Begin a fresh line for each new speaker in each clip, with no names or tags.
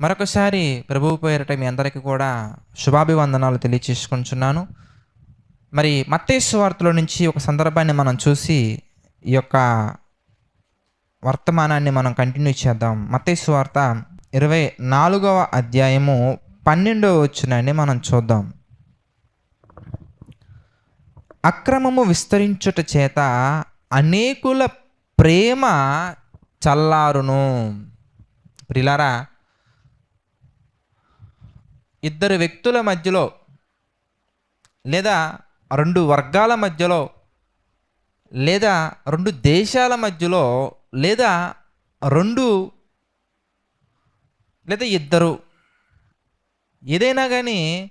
మరొకసారి ప్రభువు పేరట మీ అందరికీ కూడా శుభాభివందనాలు తెలియచేసుకుంటున్నాను. మరి మత్తేసు వార్తలో నుంచి ఒక సందర్భాన్ని మనం చూసి ఈ యొక్క వర్తమానాన్ని మనం కంటిన్యూ చేద్దాం. మత్తేసు వార్త ఇరవై నాలుగవ అధ్యాయము పన్నెండవ వచ్చినాన్ని మనం చూద్దాం. అక్రమము విస్తరించుట చేత అనేకుల ప్రేమ చల్లారును. ప్రిలారా ఇద్దరు వ్యక్తుల మధ్యలో లేదా రెండు వర్గాల మధ్యలో లేదా రెండు దేశాల మధ్యలో లేదా రెండు లేదా ఇద్దరు ఏదైనా కానీ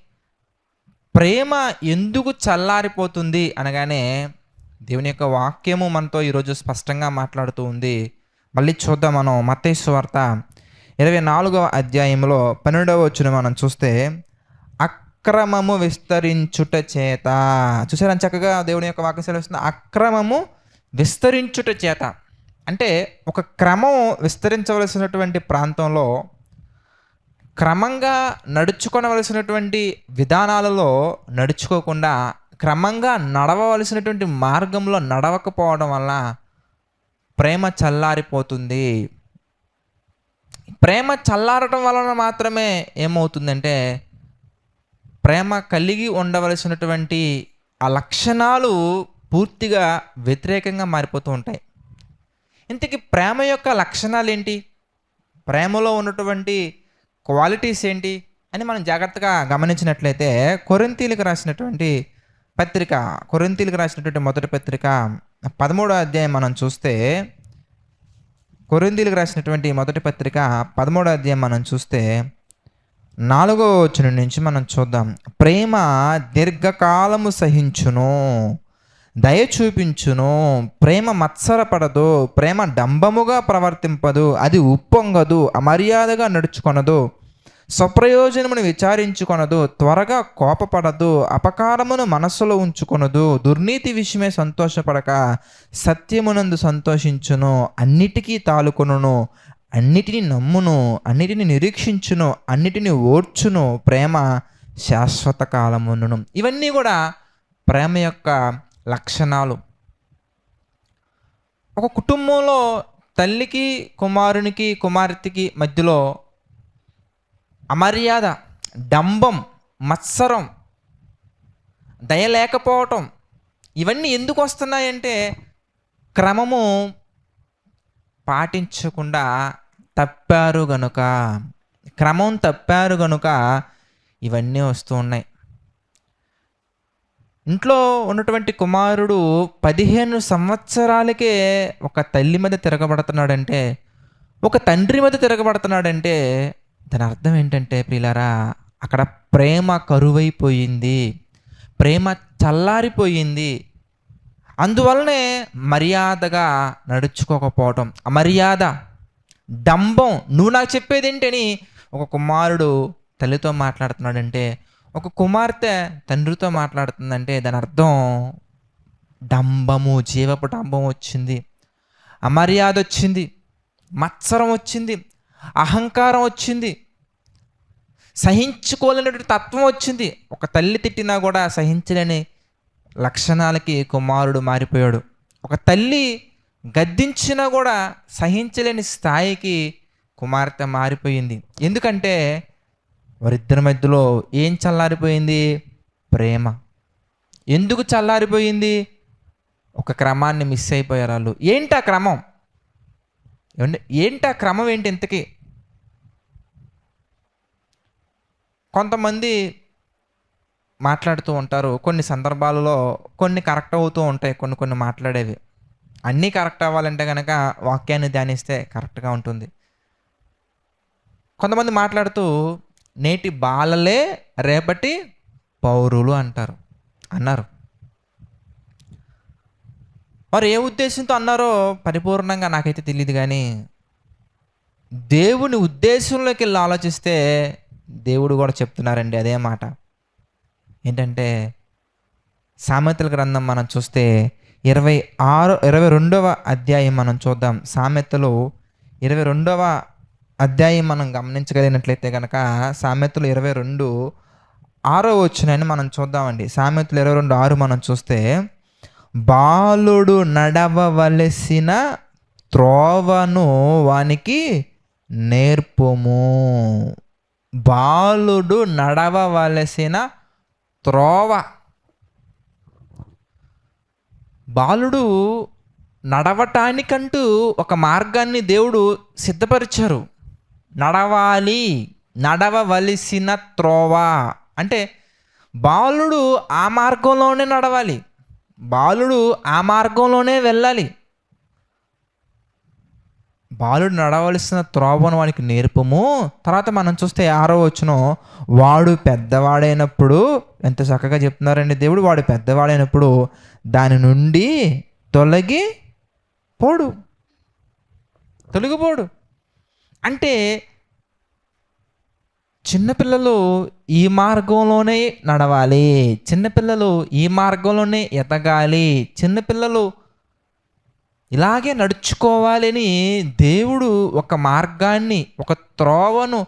ప్రేమ ఎందుకు చల్లారిపోతుంది అనగానే దేవుని యొక్క వాక్యము మనతో ఈరోజు స్పష్టంగా మాట్లాడుతూ ఉంది. మళ్ళీ చూద్దాం మనం మత్తయి ఇరవై నాలుగవ అధ్యాయంలో పన్నెండవ వచ్చిన మనం చూస్తే అక్రమము విస్తరించుట చేత. చూసారా చక్కగా దేవుని యొక్క వాక్యం సెలవిస్తుంది. అక్రమము విస్తరించుట చేత. అంటే ఒక క్రమం విస్తరించవలసినటువంటి ప్రాంతంలో క్రమంగా నడుచుకోవలసినటువంటి విధానాలలో నడుచుకోకుండా క్రమంగా నడవవలసినటువంటి మార్గంలో నడవకపోవడం వల్ల ప్రేమ చల్లారిపోతుంది. ప్రేమ చల్లారటం వలన మాత్రమే ఏమవుతుందంటే ప్రేమ కలిగి ఉండవలసినటువంటి ఆ లక్షణాలు పూర్తిగా వ్యతిరేకంగా మారిపోతూ ఉంటాయి. ఇంతకీ ప్రేమ యొక్క లక్షణాలు ఏంటి ప్రేమలో ఉన్నటువంటి క్వాలిటీస్ ఏంటి అని మనం జాగ్రత్తగా గమనించినట్లయితే కొరింతీలకు రాసినటువంటి పత్రిక కొరింతీలకు రాసినటువంటి మొదటి పత్రిక పదమూడో అధ్యాయం మనం చూస్తే కొరిందీలకు రాసినటువంటి మొదటి పత్రిక పదమూడో అధ్యాయం మనం చూస్తే నాలుగో వచనం నుంచి మనం చూద్దాం. ప్రేమ దీర్ఘకాలము సహించును దయ చూపించును ప్రేమ మత్సరపడదు ప్రేమ డంబముగా ప్రవర్తింపదు అది ఉప్పొంగదు అమర్యాదగా నడుచుకొనదు. స్వప్రయోజనమును విచారించుకొనదు త్వరగా కోపపడదు అపకారమును మనస్సులో ఉంచుకొనదు దుర్నీతి విషయమే సంతోషపడక సత్యమునందు సంతోషించును అన్నిటికీ తాలుకొనును అన్నిటిని నమ్మును అన్నిటిని నిరీక్షించును అన్నిటిని ఓర్చును ప్రేమ శాశ్వత కాలమును ఇవన్నీ కూడా ప్రేమ యొక్క లక్షణాలు. ఒక కుటుంబంలో తల్లికి కుమారునికి కుమార్తెకి మధ్యలో అమర్యాద డంబం మత్సరం దయ లేకపోవటం ఇవన్నీ ఎందుకు వస్తున్నాయంటే క్రమము పాటించకుండా తప్పారు గనుక. క్రమం తప్పారు గనుక ఇవన్నీ వస్తూ ఉన్నాయి. ఇంట్లో ఉన్నటువంటి కుమారుడు పదిహేను సంవత్సరాలకే ఒక తల్లి మీద తిరగబడుతున్నాడంటే ఒక తండ్రి మీద తిరగబడుతున్నాడంటే దాని అర్థం ఏంటంటే ప్రియులారా అక్కడ ప్రేమ కరువైపోయింది. ప్రేమ చల్లారిపోయింది. అందువలనే మర్యాదగా నడుచుకోకపోవటం అమర్యాద డంబం. నువ్వు నాకు చెప్పేది ఏంటని ఒక కుమారుడు తల్లితో మాట్లాడుతున్నాడంటే ఒక కుమార్తె తండ్రితో మాట్లాడుతుందంటే దాని అర్థం డంబము జీవపు డంబం వచ్చింది. అమర్యాద వచ్చింది. మత్సరం వచ్చింది. అహంకారం వచ్చింది. సహించుకోలేనటువంటి తత్వం వచ్చింది. ఒక తల్లి తిట్టినా కూడా సహించలేని లక్షణాలకి కుమారుడు మారిపోయాడు. ఒక తల్లి గద్దించినా కూడా సహించలేని స్థాయికి కుమార్తె మారిపోయింది. ఎందుకంటే వారిద్దరి మధ్యలో ఏం చల్లారిపోయింది? ప్రేమ. ఎందుకు చల్లారిపోయింది? ఒక క్రమాన్ని మిస్ అయిపోయారు వాళ్ళు. ఏంటి ఆ క్రమం? ఏంటి ఆ క్రమం ఏంటి ఇంతకీ? కొంతమంది మాట్లాడుతూ ఉంటారు. కొన్ని సందర్భాలలో కొన్ని కరెక్ట్ అవుతూ ఉంటాయి. కొన్ని కొన్ని మాట్లాడేవి. అన్నీ కరెక్ట్ అవ్వాలంటే కనుక వాక్యాన్ని ధ్యానిస్తే కరెక్ట్గా ఉంటుంది. కొంతమంది మాట్లాడుతూ నేటి బాలలే రేపటి పౌరులు అంటారు. అన్నారు. వారు ఏ ఉద్దేశంతో అన్నారో పరిపూర్ణంగా నాకైతే తెలియదు కానీ దేవుని ఉద్దేశంలోకి వెళ్ళి ఆలోచిస్తే దేవుడు కూడా చెప్తున్నారండి అదే మాట. ఏంటంటే సామెతల గ్రంథం మనం చూస్తే ఇరవై ఆరు ఇరవై రెండవ అధ్యాయం మనం చూద్దాం. సామెతలు ఇరవై రెండవ అధ్యాయం మనం గమనించగలిగినట్లయితే కనుక సామెతలు ఇరవై రెండు ఆరో వచ్చినాయని మనం చూద్దామండి. సామెతలు ఇరవై రెండు ఆరు మనం చూస్తే బాలుడు నడవవలసిన త్రోవను వానికి నేర్పము. బాలుడు నడవవలసిన త్రోవ. బాలుడు నడవటానికంటూ ఒక మార్గాన్ని దేవుడు సిద్ధపరిచారు. నడవాలి నడవవలసిన త్రోవ. అంటే బాలుడు ఆ మార్గంలోనే నడవాలి. బాలుడు ఆ మార్గంలోనే వెళ్ళాలి. బాలుడు నడవలసిన త్రోవను వానికి నేర్పము. తర్వాత మనం చూస్తే ఆరో వచ్చిన వాడు పెద్దవాడైనప్పుడు ఎంత చక్కగా చెప్తున్నారండి దేవుడు. వాడు పెద్దవాడైనప్పుడు దాని నుండి తొలగి పోడు. తొలగిపోడు అంటే చిన్నపిల్లలు ఈ మార్గంలోనే నడవాలి. చిన్నపిల్లలు ఈ మార్గంలోనే ఎదగాలి. చిన్నపిల్లలు ఇలాగే నడుచుకోవాలని దేవుడు ఒక మార్గాన్ని ఒక త్రోవను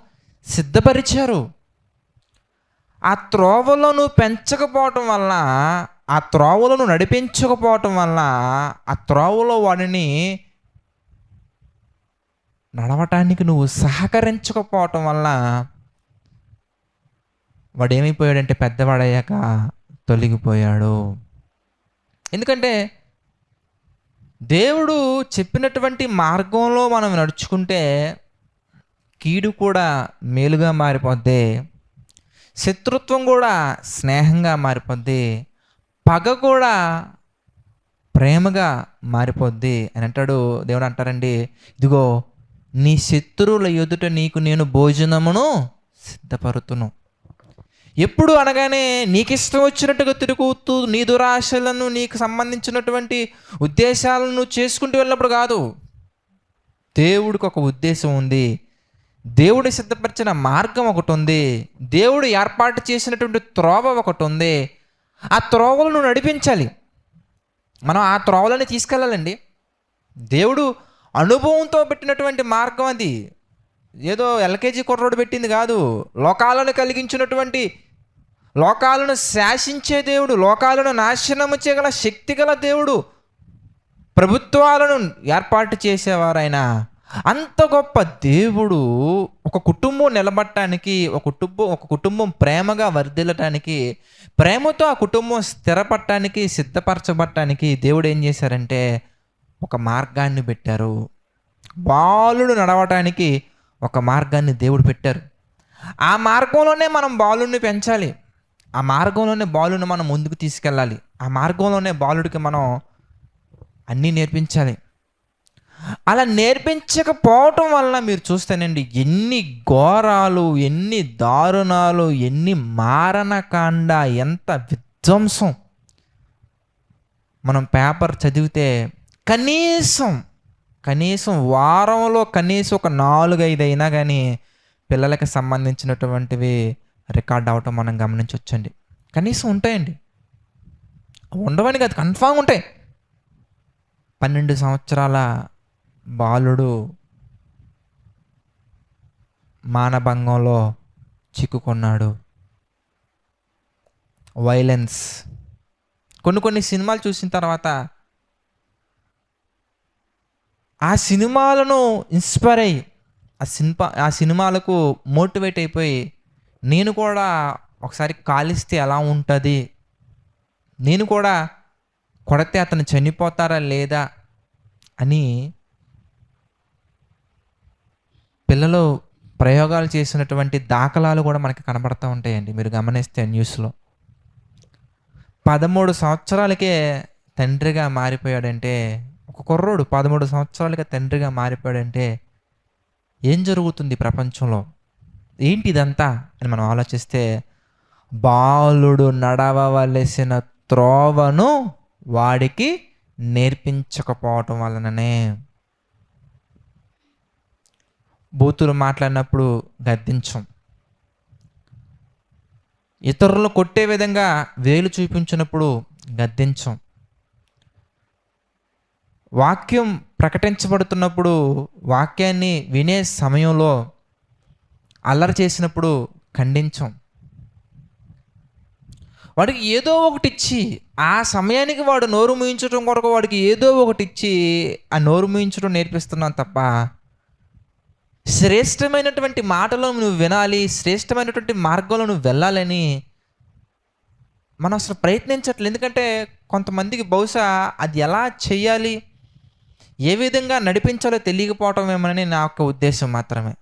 సిద్ధపరిచారు. ఆ త్రోవలను పెంచకపోవటం వల్ల ఆ త్రోవలను నడిపించకపోవటం వల్ల ఆ త్రోవలో వాడిని నడవటానికి నువ్వు సహకరించకపోవటం వల్ల వాడు ఏమైపోయాడంటే పెద్దవాడయ్యాక తొలగిపోయాడు. ఎందుకంటే దేవుడు చెప్పినటువంటి మార్గంలో మనం నడుచుకుంటే కీడు కూడా మేలుగా మారిపోద్ది శత్రుత్వం కూడా స్నేహంగా మారిపోద్ది పగ కూడా ప్రేమగా మారిపోద్ది అని అంటాడు దేవుడు అంటారండి. ఇదిగో నీ శత్రువుల ఎదుట నీకు నేను భోజనమును సిద్ధపరుతును. ఎప్పుడు అనగానే నీకు ఇష్టం వచ్చినట్టుగా తిరుగుతూ నీ దురాశలను నీకు సంబంధించినటువంటి ఉద్దేశాలను చేసుకుంటూ వెళ్ళినప్పుడు కాదు. దేవుడికి ఒక ఉద్దేశం ఉంది. దేవుడు సిద్ధపరిచిన మార్గం ఒకటి ఉంది. దేవుడు ఏర్పాటు చేసినటువంటి త్రోవ ఒకటి ఉంది. ఆ త్రోవలను నడిపించాలి. మనం ఆ త్రోవలని తీసుకెళ్ళాలండి. దేవుడు అనుభవంతో పెట్టినటువంటి మార్గం అది. ఏదో ఎల్కేజీ కుర్రోడు పెట్టింది కాదు. లోకాలను కలిగించినటువంటి లోకాలను శాసించే దేవుడు లోకాలను నాశనము చేయగల శక్తి గల దేవుడు ప్రభుత్వాలను ఏర్పాటు చేసేవారైనా అంత గొప్ప దేవుడు ఒక కుటుంబం నిలబడటానికి ఒక కుటుంబం ఒక కుటుంబం ప్రేమగా వర్ధిల్లటానికి ప్రేమతో ఆ కుటుంబం స్థిరపడటానికి సిద్ధపరచబడటానికి దేవుడు ఏం చేశారంటే ఒక మార్గాన్ని పెట్టారు. బాలుడు నడవటానికి ఒక మార్గాన్ని దేవుడు పెట్టారు. ఆ మార్గంలోనే మనం బాలుడిని పెంచాలి. ఆ మార్గంలోనే బాలుని మనం ముందుకు తీసుకెళ్ళాలి. ఆ మార్గంలోనే బాలుడికి మనం అన్నీ నేర్పించాలి. అలా నేర్పించకపోవటం వల్ల మీరు చూస్తేనండి ఎన్ని ఘోరాలు ఎన్ని దారుణాలు ఎన్ని మారణకాండ ఎంత విధ్వంసం. మనం పేపర్ చదివితే కనీసం కనీసం వారంలో కనీసం ఒక నాలుగైదు అయినా కానీ పిల్లలకి సంబంధించినటువంటివి రికార్డ్ అవటం మనం గమనించవచ్చండి కనీసం ఉంటాయండి. ఉండవని కాదు కన్ఫామ్ ఉంటాయి. పన్నెండు సంవత్సరాల బాలుడు మానభంగంలో చిక్కుకున్నాడు. వైలెన్స్. కొన్ని కొన్ని సినిమాలు చూసిన తర్వాత ఆ సినిమాలను ఇన్స్పైర్ అయ్యి ఆ సినిమా ఆ సినిమాలకు మోటివేట్ అయిపోయి నేను కూడా ఒకసారి కాలిస్తే ఎలా ఉంటుంది? నేను కూడా కొడితే అతను చనిపోతారా లేదా అని పిల్లలు ప్రయోగాలు చేసినటువంటి దాఖలాలు కూడా మనకి కనబడుతూ ఉంటాయండి. మీరు గమనిస్తే న్యూస్లో. పదమూడు సంవత్సరాలకే తండ్రిగా మారిపోయాడంటే ఒక కుర్రోడు పదమూడు సంవత్సరాలకే తండ్రిగా మారిపోయాడంటే ఏం జరుగుతుంది ప్రపంచంలో? ఏంటి ఇదంతా అని మనం ఆలోచిస్తే బాలుడు నడవవలసిన త్రోవను వాడికి నేర్పించకపోవటం వలననే. బూతులు మాట్లాడినప్పుడు గద్దించం. ఇతరులు కొట్టే విధంగా వేలు చూపించినప్పుడు గద్దించం. వాక్యం ప్రకటించబడుతున్నప్పుడు వాక్యాన్ని వినే సమయంలో అల్లరి చేసినప్పుడు ఖండించం. వాడికి ఏదో ఒకటి ఇచ్చి ఆ సమయానికి వాడు నోరు మూయించడం కొరకు వాడికి ఏదో ఒకటి ఇచ్చి ఆ నోరు మూయించడం నేర్పిస్తున్నాం తప్ప శ్రేష్టమైనటువంటి మాటలు నువ్వు వినాలి శ్రేష్టమైనటువంటి మార్గంలో నువ్వు వెళ్ళాలని మనం అసలు ప్రయత్నించట్లేదు. ఎందుకంటే కొంతమందికి బహుశా అది ఎలా చేయాలి ఏ విధంగా నడిపించాలో తెలియకపోవటం ఏమని నా యొక్క ఉద్దేశం మాత్రమే.